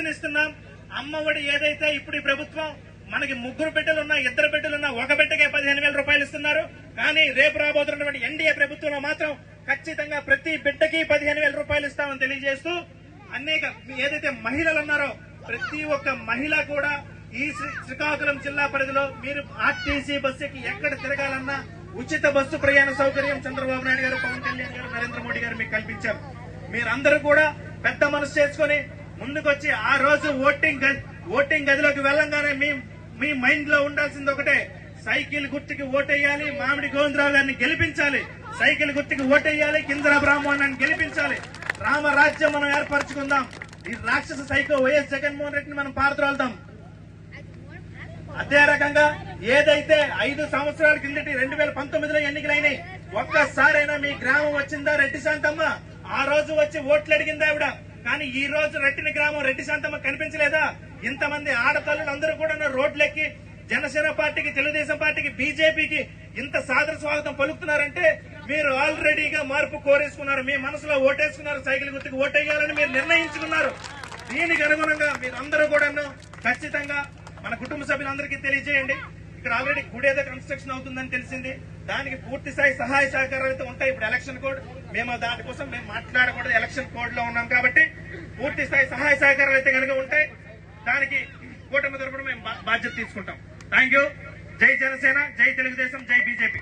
ఇస్తున్నాం అమ్మఒడి ఏదైతే ఇప్పుడు ఈ ప్రభుత్వం మనకి ముగ్గురు బిడ్డలున్నా ఇద్దరు బిడ్డలున్నా ఒక బిడ్డకే పదిహేను వేల రూపాయలు ఇస్తున్నారు. కానీ రేపు రాబోతున్నటువంటి ఎన్డీఏ ప్రభుత్వంలో మాత్రం ఖచ్చితంగా ప్రతి బిడ్డకి పదిహేను వేల రూపాయలు ఇస్తామని తెలియజేస్తూ అనేక ఏదైతే మహిళలు ఉన్నారో ప్రతి ఒక్క మహిళ కూడా ఈ శ్రీకాకుళం జిల్లా పరిధిలో మీరు ఆర్టీసీ బస్సుకి ఎక్కడ తిరగాలన్నా ఉచిత బస్సు ప్రయాణ సౌకర్యం చంద్రబాబు నాయుడు గారు పవన్ కళ్యాణ్ గారు నరేంద్ర మోడీ గారు మీకు కల్పించారు. మీరందరూ కూడా పెద్ద మనసు చేసుకుని ముందుకొచ్చి ఆ రోజు ఓటింగ్ ఓటింగ్ గదిలోకి వెళ్ళంగానే మీ మీ మైండ్లో ఉండాల్సింది ఒకటే. సైకిల్ గుర్తుకి ఓటేయాలి మామిడి గోవిందరావు గారిని గెలిపించాలి. సైకిల్ గుర్తుకి ఓటేయాలి కిందర బ్రాహ్మణాన్ని గెలిపించాలి. రామరాజ్యం మనం ఏర్పరచుకుందాం. ఈ రాక్షస సైకో వైఎస్ జగన్మోహన్ రెడ్డిని మనం పారద్రోల్దాం అదే రకంగా ఏదైతే ఐదు సంవత్సరాల కిందటి రెండు వేల పంతొమ్మిదిలో ఎన్నికలైనాయి ఒక్కసారైనా మీ గ్రామం వచ్చిందా రెడ్డి శాంతమ్మ? ఆ రోజు వచ్చి ఓట్లు అడిగిందా ఆవిడ. కానీ ఈ రోజు రెట్టిన గ్రామం రెడ్డి శాంతమ్మ కనిపించలేదా? ఇంతమంది ఆడతల్లులు అందరూ కూడా రోడ్లెక్కి జనసేన పార్టీకి తెలుగుదేశం పార్టీకి బీజేపీకి ఇంత సాదర స్వాగతం పలుకుతున్నారంటే మీరు ఆల్రెడీగా మార్పు కోరేసుకున్నారు. మీ మనసులో ఓటేసుకున్నారు. సైకిల్ గుర్తుకు ఓటేయాలని మీరు నిర్ణయించుకున్నారు. దీనికి అనుగుణంగా మీరందరూ కూడా ఖచ్చితంగా మన కుటుంబ సభ్యులందరికీ తెలియజేయండి. ఇక్కడ ఆల్రెడీ గుడి ఏదో కన్స్ట్రక్షన్ అవుతుందని తెలిసింది. దానికి పూర్తి స్థాయి సహాయ సహకారాలు అయితే ఉంటాయి. ఇప్పుడు ఎలక్షన్ కోడ్ మేము దానికోసం మేము మాట్లాడకూడదు. ఎలక్షన్ కోడ్లో ఉన్నాం కాబట్టి పూర్తి స్థాయి సహాయ సహకారాలు అయితే కనుక ఉంటాయి. దానికి కూటమి తరపున మేము బా- బాధ్యత తీసుకుంటాం. థ్యాంక్ యూ జై జనసేన జై తెలుగుదేశం జై బీజేపీ.